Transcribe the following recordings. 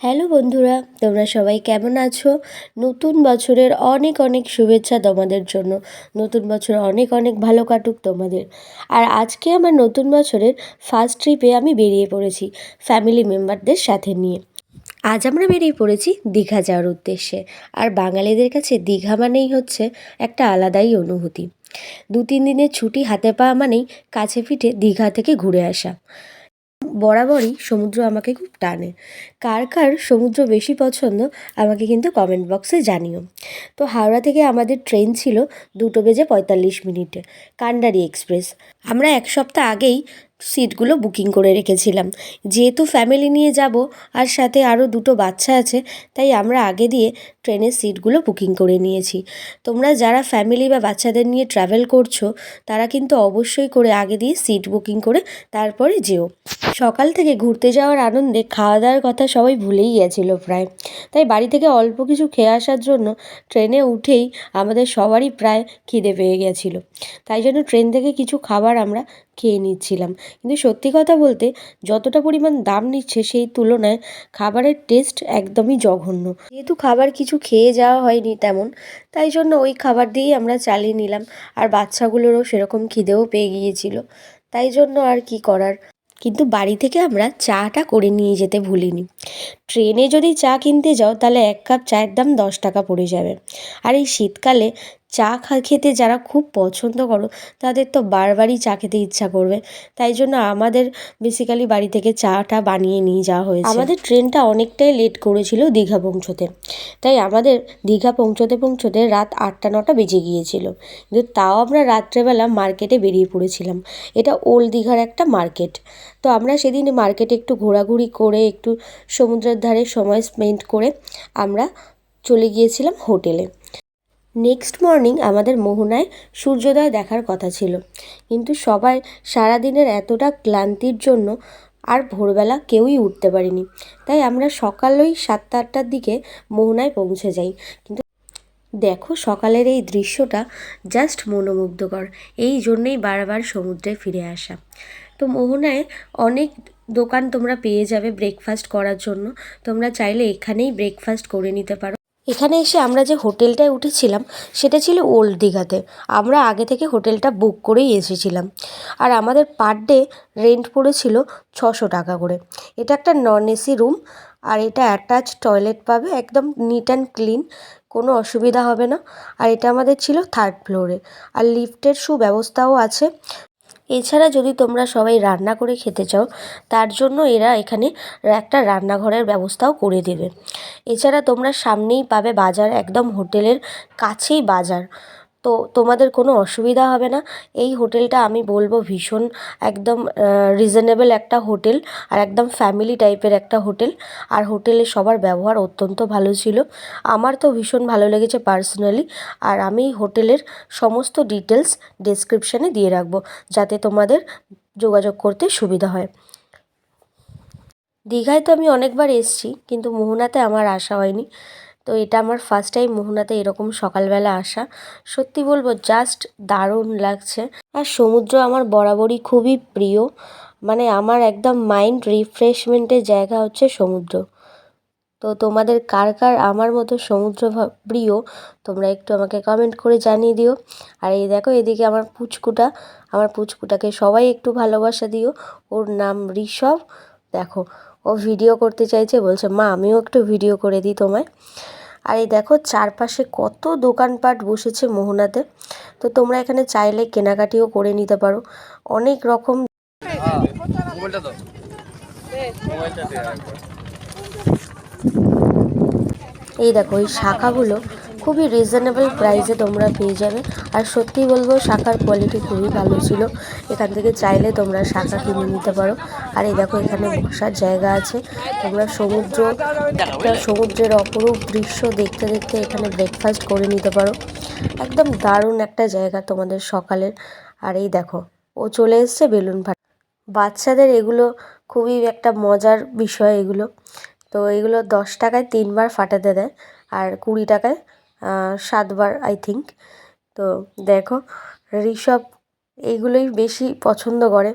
Hello বন্ধুরা, তোমরা সবাই কেমন আছো? নতুন বছরের অনেক অনেক শুভেচ্ছা তোমাদের জন্য। নতুন বছর অনেক অনেক ভালো কাটুক তোমাদের। আর আজকে আমার নতুন বছরের ফার্স্ট ট্রিপে আমি বেরিয়ে পড়েছি ফ্যামিলি মেম্বারদের সাথে নিয়ে। আজ আমরা বেরিয়ে পড়েছি দীঘা যাওয়ার উদ্দেশ্যে। আর বাঙালিদের কাছে দীঘা মানেই হচ্ছে একটা আলাদাই অনুভূতি। দু তিন দিনের ছুটি হাতে পাওয়া মানেই কাছে পিঠে দীঘা থেকে ঘুরে আসা। বরাবরই সমুদ্র আমাকে খুব টানে। কার কার সমুদ্র বেশি পছন্দ, আমাকে কিন্তু কমেন্ট বক্সে জানিও। তো হাওড়া থেকে আমাদের ট্রেন ছিল দুটো বেজে পঁয়তাল্লিশ মিনিটে, কান্ডারি এক্সপ্রেস। আমরা এক সপ্তাহ আগেই সিটগুলো বুকিং করে রেখেছিলাম। যেহেতু ফ্যামিলি নিয়ে যাব, আর সাথে আরও দুটো বাচ্চা আছে, তাই আমরা আগে দিয়ে ট্রেনের সিটগুলো বুকিং করে নিয়েছি। তোমরা যারা ফ্যামিলি বা বাচ্চাদের নিয়ে ট্রাভেল করছ, তারা কিন্তু অবশ্যই করে আগে দিয়ে সিট বুকিং করে তারপরে যেও। সকাল থেকে ঘুরতে যাওয়ার আনন্দে খাওয়া দাওয়ার কথা সবাই ভুলেই গেছিল প্রায়। তাই বাড়ি থেকে অল্প কিছু খেয়ে আসার জন্য ট্রেনে উঠেই আমাদের সবারই প্রায় খিদে পেয়ে গেছিল। তাই জন্য ট্রেন থেকে কিছু খাবার আমরা খেয়ে নিচ্ছিলাম। কিন্তু সত্যি কথা বলতে যতটা পরিমাণ দাম নিচ্ছে সেই তুলনায় খাবারের টেস্ট একদমই জঘন্য। যেহেতু খাবার কিছু খেয়ে যাওয়া হয়নি তেমন, তাই জন্য ওই খাবার দিয়েই আমরা চালিয়ে নিলাম আর বাচ্চাগুলোরও সেরকম খিদেও পেয়ে গিয়েছিল। তাই জন্য আর কি করার। কিন্তু বাড়ি থেকে আমরা চাটা করে নিয়ে যেতে ভুলিনি। ট্রেনে যদি চা কিনতে যাও তাহলে এক কাপ চায়ের দাম দশ টাকা পড়ে যাবে। আর এই শীতকালে চা খেতে যারা খুব পছন্দ করো, তাদের তো বারবারই চা খেতে ইচ্ছা করবে। তাই জন্য আমাদের বেসিক্যালি বাড়ি থেকে চাটা বানিয়ে নিয়ে যাওয়া হয়েছে। আমাদের ট্রেনটা অনেকটাই লেট করেছিল দীঘা পৌঁছোতে। তাই আমাদের দীঘা পৌঁছোতে পৌঁছোতে রাত আটটা, নটা বেজে গিয়েছিল। কিন্তু তাও আমরা রাত্রেবেলা মার্কেটে বেরিয়ে পড়েছিলাম। এটা ওল্ড দীঘার একটা মার্কেট তো আমরা সেদিন মার্কেটে একটু ঘোরাঘুরি করে, একটু সমুদ্রের ধারে সময় স্পেন্ড করে আমরা চলে গিয়েছিলাম হোটেলে নেক্সট মর্নিং আমাদের মোহনায় সূর্যোদয় দেখার কথা ছিল। কিন্তু সবাই সারাদিনের এতটা ক্লান্তির জন্য আর ভোরবেলা কেউই উঠতে পারিনি। তাই আমরা সকাল ওই সাতটা আটটার দিকে মোহনায় পৌঁছে যাই। কিন্তু দেখো সকালের এই দৃশ্যটা জাস্ট মনোমুগ্ধকর। এই জন্যেই বারবার সমুদ্রে ফিরে আসা। তো মোহনায় অনেক দোকান তোমরা পেয়ে যাবে ব্রেকফাস্ট করার জন্য। তোমরা চাইলে এখানেই ব্রেকফাস্ট করে নিতে পারো। এখানে এসে আমরা যে হোটেলটায় উঠেছিলাম, সেটা ছিল ওল্ড দীঘাতে। আমরা আগে থেকে হোটেলটা বুক করেই এসেছিলাম। আর আমাদের পার ডে রেন্ট পড়েছিল ছশো টাকা করে। এটা একটা নন এসি রুম, আর এটা অ্যাটাচ টয়লেট পাবে, একদম নিট অ্যান্ড ক্লিন, কোনো অসুবিধা হবে না। আর এটা আমাদের ছিল থার্ড ফ্লোরে। আর লিফটের সুব্যবস্থাও আছে। এছাড়া যদি তোমরা সবাই রান্না করে খেতে চাও, তার জন্য এরা এখানে একটা রান্নাঘরের ব্যবস্থাও করে দেবে। এছাড়া তোমরা সামনেই পাবে বাজার, একদম হোটেলের কাছেই বাজার। তো তোমাদের কোনো অসুবিধা হবে না। এই হোটেলটা আমি বলব ভীষণ একদম রিজনেবল একটা হোটেল আর একদম ফ্যামিলি টাইপের একটা হোটেল। আর হোটেলে সবার ব্যবহার অত্যন্ত ভালো ছিল। আমার তো ভীষণ ভালো লেগেছে পার্সোনালি আর আমি হোটেলের সমস্ত ডিটেলস ডেসক্রিপশানে দিয়ে রাখব, যাতে তোমাদের যোগাযোগ করতে সুবিধা হয়। দীঘায় তো আমি অনেকবার এসেছি, কিন্তু মোহনাতে আমার আসা হয়নি। তো এটা আমার ফার্স্ট টাইম মোহনাতে এরকম সকালবেলা আসা। সত্যি বলব জাস্ট দারুণ লাগছে। আর সমুদ্র আমার বরাবরই খুবই প্রিয়। মানে আমার একদম মাইন্ড রিফ্রেশমেন্টের জায়গা হচ্ছে সমুদ্র। তো তোমাদের কার কার আমার মতো সমুদ্র প্রিয়, তোমরা একটু আমাকে কমেন্ট করে জানিয়ে দিও। আর এই দেখো, এদিকে আমার পুচকুটা। আমার পুচকুটাকে সবাই একটু ভালোবাসা দিও। ওর নাম ঋষভ। দেখো, ও ভিডিও করতে চাইছে, বলছে, মা, আমিও একটু ভিডিও করে দিই তোমায়। আর এই দেখো চারপাশে কত দোকানপাট বসেছে মোহনাতে। তো তোমরা এখানে চাইলে কেনাকাটিও করে নিতে পারো। অনেক রকম এই দেখো এই শাখাগুলো খুবই রিজনেবল প্রাইসে তোমরা পেয়ে যাবে। আর সত্যিই বলব, শাখার কোয়ালিটি খুবই ভালো ছিল। এখান থেকে চাইলে তোমরা শাখা কিনে নিতে পারো। আর এই দেখো, এখানে বসার জায়গা আছে। তোমরা সমুদ্র সমুদ্রের অপরূপ দৃশ্য দেখতে দেখতে এখানে ব্রেকফাস্ট করে নিতে পারো। একদম দারুণ একটা জায়গা তোমাদের সকালের। আর এই দেখো, ও চলে এসছে বেলুন ফাট। বাচ্চাদের এগুলো খুবই একটা মজার বিষয় এগুলো। তো এগুলো দশ টাকায় তিনবার ফাটাতে দেয়, আর কুড়ি টাকায় সাতবার আই থিঙ্ক তো দেখো, ঋষভ এইগুলোই বেশি পছন্দ করে।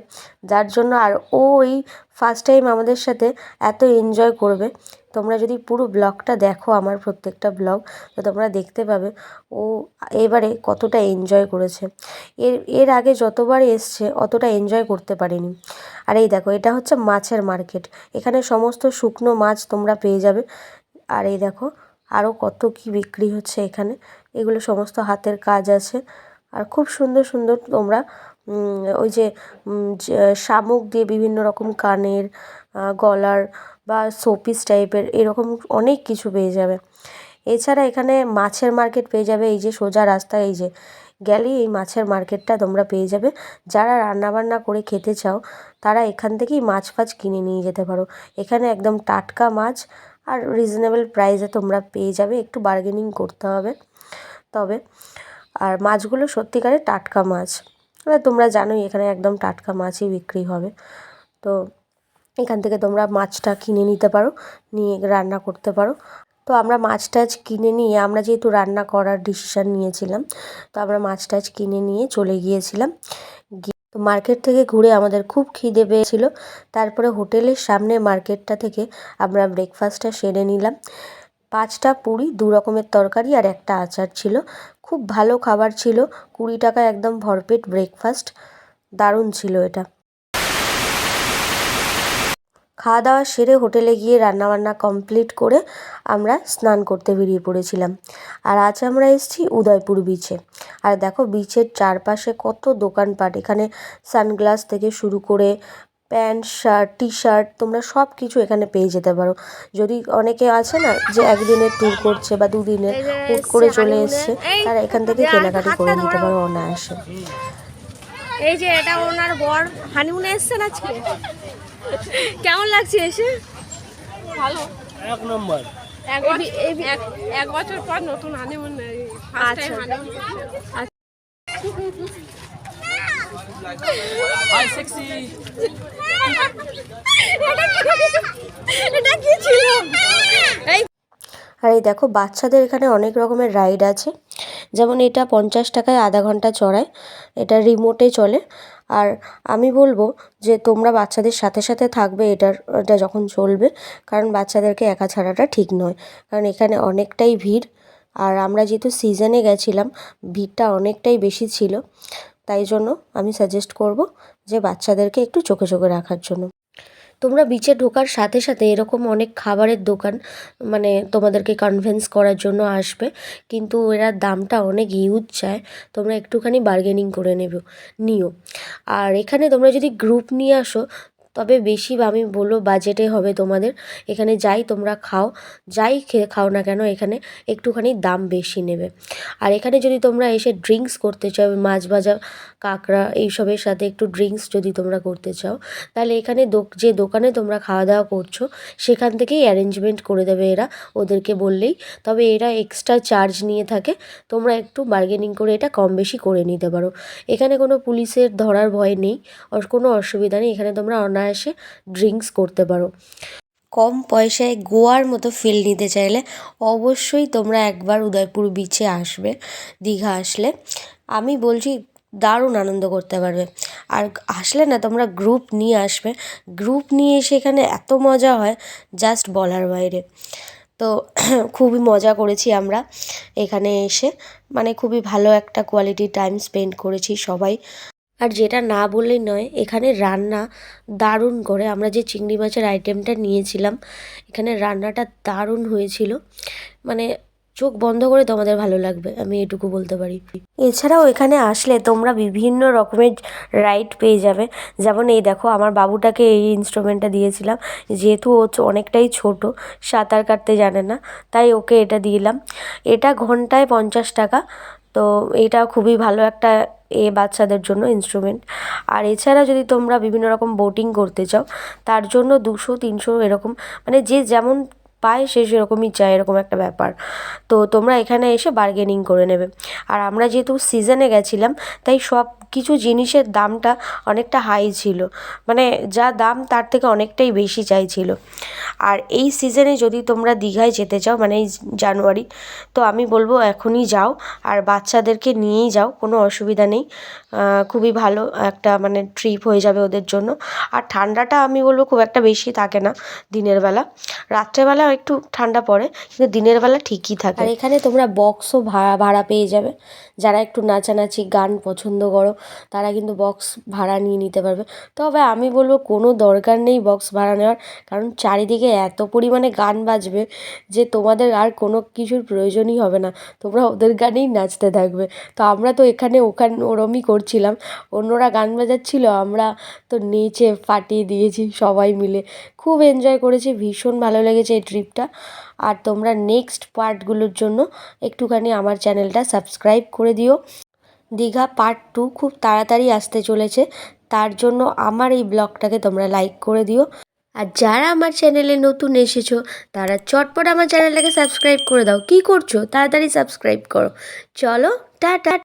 যার জন্য আর ও এই ফার্স্ট টাইম আমাদের সাথে এত এনজয় করবে। তোমরা যদি পুরো ব্লগটা দেখো, আমার প্রত্যেকটা ব্লগ তো তোমরা দেখতে পাবে ও এবারে কতটা এনজয় করেছে। এর এর আগে যতবার এসছে, অতটা এনজয় করতে পারেনি। আর এই দেখো, এটা হচ্ছে মাছের মার্কেট এখানে সমস্ত শুকনো মাছ তোমরা পেয়ে যাবে। আর এই দেখো আরও কত কি বিক্রি হচ্ছে এখানে। এগুলো সমস্ত হাতের কাজ আছে। আর খুব সুন্দর সুন্দর তোমরা ওই যে শামুক দিয়ে বিভিন্ন রকম কানের গলার বা শোপিস টাইপের এরকম অনেক কিছু পেয়ে যাবে। এছাড়া এখানে মাছের মার্কেট পেয়ে যাবে এই যে সোজা রাস্তা, এই যে। গেলেই এই মাছের মার্কেটটা তোমরা পেয়ে যাবে। যারা রান্নাবান্না করে খেতে চাও, তারা এখান থেকেই মাছ ফাছ কিনে নিয়ে যেতে পারো। এখানে একদম টাটকা মাছ আর রিজনেবল প্রাইসে তোমরা পেয়ে যাবে, একটু বার্গেনিং করতে হবে। তবে, আর মাছগুলো সত্যিকারে টাটকা মাছ। তোমরা জানোই এখানে একদম টাটকা মাছই বিক্রি হবে। তো, এখান থেকে তোমরা মাছটা কিনে নিতে পারো, নিয়ে রান্না করতে পারো। তো আমরা মাছ টাছ কিনে নিয়ে, আমরা যেহেতু রান্না করার ডিসিশান নিয়েছিলাম, তো আমরা মাছ টাছ কিনে নিয়ে চলে গিয়েছিলাম। গিয়ে তো মার্কেট থেকে ঘুরে আমাদের খুব খিদে পেয়েছিলো। তারপরে হোটেলের সামনে মার্কেটটা থেকে আমরা ব্রেকফাস্টটা সেরে নিলাম। পাঁচটা পুরি, দু রকমের তরকারি আর একটা আচার ছিল। খুব ভালো খাবার ছিল। কুড়ি টাকা একদম ভরপেট ব্রেকফাস্ট দারুণ ছিল এটা। খাওয়া দাওয়া সেরে হোটেলে গিয়ে রান্নাবান্না কমপ্লিট করে আমরা স্নান করতে বেরিয়ে পড়েছিলাম। আর আজ আমরা এসেছি উদয়পুর বিচে আর দেখো বিচের চারপাশে কত দোকানপাট। এখানে সানগ্লাস থেকে শুরু করে প্যান্ট শার্ট টি শার্ট তোমরা সব কিছু এখানে পেয়ে যেতে পারো। যদি অনেকে আছে না যে একদিনের ট্যুর করছে বা দুদিনের হুট করে চলে এসছে তারা এখান থেকে কেনাকাটি করে নিতে পারো অনায়াসে। এই যে এটা ওনার বর হানিমুনে এসছেন আজকে? কেমন লাগছে এসে? ভালো। এক নম্বর। এক বছর পর নতুন হানিমুন আচ্ছা। হাই সেক্সি এটা কি? ছিল? আর এই দেখো বাচ্চাদের এখানে অনেক রকমের রাইড আছে। যেমন এটা পঞ্চাশ টাকায় আধা ঘণ্টা চড়ায়। এটা রিমোটে চলে। আর আমি বলব যে তোমরা বাচ্চাদের সাথে সাথে থাকবে, এটার, এটা যখন চলবে, কারণ বাচ্চাদেরকে একা ছাড়াটা ঠিক নয়। কারণ এখানে অনেকটাই ভিড়, আর আমরা যেহেতু সিজনে গেছিলাম, ভিড়টা অনেকটাই বেশি ছিল। তাই জন্য আমি সাজেস্ট করব যে বাচ্চাদেরকে একটু চোখে চোখে রাখার জন্য। তোমরা বিচে ঢোকার সাথে সাথে এরকম অনেক খাবারের দোকান মানে তোমাদেরকে কনভেন্স করার জন্য আসবে। কিন্তু এরা দামটা অনেক ইউজ চায়। তোমরা একটুখানি বার্গেনিং করে নেবে, নিও। আর এখানে তোমরা যদি গ্রুপ নিয়ে আসো তবে বেশি আমি বলব বাজেটে হবে তোমাদের। এখানে যাই তোমরা খাও, যাই খেয়ে খাও না কেন এখানে একটুখানি দাম বেশি নেবে। আর এখানে যদি তোমরা এসে ড্রিঙ্কস করতে চাও, মাছ ভাজা, কাঁকড়া এইসবের সাথে একটু ড্রিঙ্কস যদি তোমরা করতে চাও, তাহলে এখানে যে দোকানে তোমরা খাওয়া দাওয়া করছ, সেখান থেকেই অ্যারেঞ্জমেন্ট করে দেবে এরা ওদেরকে বললেই। তবে এরা এক্সট্রা চার্জ নিয়ে থাকে, তোমরা একটু বার্গেনিং করে এটা কম বেশি করে নিতে পারো। এখানে কোনো পুলিশের ধরার ভয় নেই, আর কোনো অসুবিধা নেই। এখানে তোমরা অনায়াসে ড্রিঙ্কস করতে পারো। কম পয়সায় গোয়ার মতো ফিল নিতে চাইলে অবশ্যই তোমরা একবার উদয়পুর বিচে আসবে, দীঘা আসলে। আমি বলছি দারুণ আনন্দ করতে পারবে। আর আসলে না, তোমরা গ্রুপ নিয়ে আসবে। গ্রুপ নিয়ে এসে এখানে এত মজা হয় জাস্ট বলার বাইরে। তো খুবই মজা করেছি আমরা এখানে এসে। মানে খুবই ভালো একটা কোয়ালিটি টাইম স্পেন্ড করেছি সবাই। আর যেটা না বললেই নয়, এখানে রান্না দারুণ করে। আমরা যে চিংড়ি মাছের আইটেমটা নিয়েছিলাম, এখানে রান্নাটা দারুণ হয়েছিল। মানে চোখ বন্ধ করে তোমাদের ভালো লাগবে, আমি এটুকু বলতে পারি। এছাড়াও এখানে আসলে তোমরা বিভিন্ন রকমের রাইড পেয়ে যাবে। যেমন এই দেখো, আমার বাবুটাকে এই ইনস্ট্রুমেন্টটা দিয়েছিলাম। যেহেতু ও অনেকটাই ছোট, সাঁতার কাটতে জানে না, তাই ওকে এটা দিলাম। এটা ঘন্টায় পঞ্চাশ টাকা, তো এটা খুবই ভালো একটা এ বাচ্চাদের জন্য ইনস্ট্রুমেন্ট আর এছাড়া যদি তোমরা বিভিন্ন রকম বোটিং করতে চাও, তার জন্য দুশো, তিনশো এরকম মানে যে যেমন পায় সে সেরকমই চায়, এরকম একটা ব্যাপার। তো তোমরা এখানে এসে বার্গেনিং করে নেবে। আর আমরা যেহেতু সিজনে গেছিলাম, তাই সব কিছু জিনিসের দামটা অনেকটা হাই ছিল। মানে যা দাম তার থেকে অনেকটাই বেশি চাইছিল। আর এই সিজনে যদি তোমরা দীঘায় যেতে চাও মানে এই জানুয়ারি, তো আমি বলব এখনই যাও। আর বাচ্চাদেরকে নিয়েই যাও, কোনো অসুবিধা নেই। খুবই ভালো একটা মানে ট্রিপ হয়ে যাবে ওদের জন্য। আর ঠান্ডাটা আমি বলব খুব একটা বেশি থাকে না দিনের বেলা। রাত্রেবেলা একটু ঠান্ডা পড়ে, কিন্তু দিনের বেলা ঠিকই থাকে। আর এখানে তোমরা বক্সও ভাড়া ভাড়া পেয়ে যাবে। যারা একটু নাচানাচি গান পছন্দ করো, তারা কিন্তু বক্স ভাড়া নিয়ে নিতে পারবে। তবে আমি বলব কোনো দরকার নেই বক্স ভাড়া নেওয়ার, কারণ চারিদিকে এত পরিমাণে গান বাজবে যে তোমাদের আর কোনো কিছুর প্রয়োজনই হবে না। তোমরা ওদের গানেই নাচতে থাকবে। তো আমরা তো এখানে ওখানে ওরমই করছিলাম। অন্যরা গান বাজাচ্ছিল, আমরা তো নেচে ফাটিয়ে দিয়েছি সবাই মিলে। খুব এনজয় করেছি, ভীষণ ভালো লেগেছে এই ট্রিপটা আর তোমরা নেক্সট পার্টগুলোর জন্য একটুখানি আমার চ্যানেলটা সাবস্ক্রাইব করে দিও। দীঘা পার্ট টু খুব তাড়াতাড়ি আসতে চলেছে, তার জন্য আমার এই ব্লগটাকে তোমরা লাইক করে দিও। আর যারা আমার চ্যানেলে নতুন এসেছ, তারা চটপট আমার চ্যানেলটাকে সাবস্ক্রাইব করে দাও। কি করছ? তাড়াতাড়ি সাবস্ক্রাইব করো। চলো টা টাটা!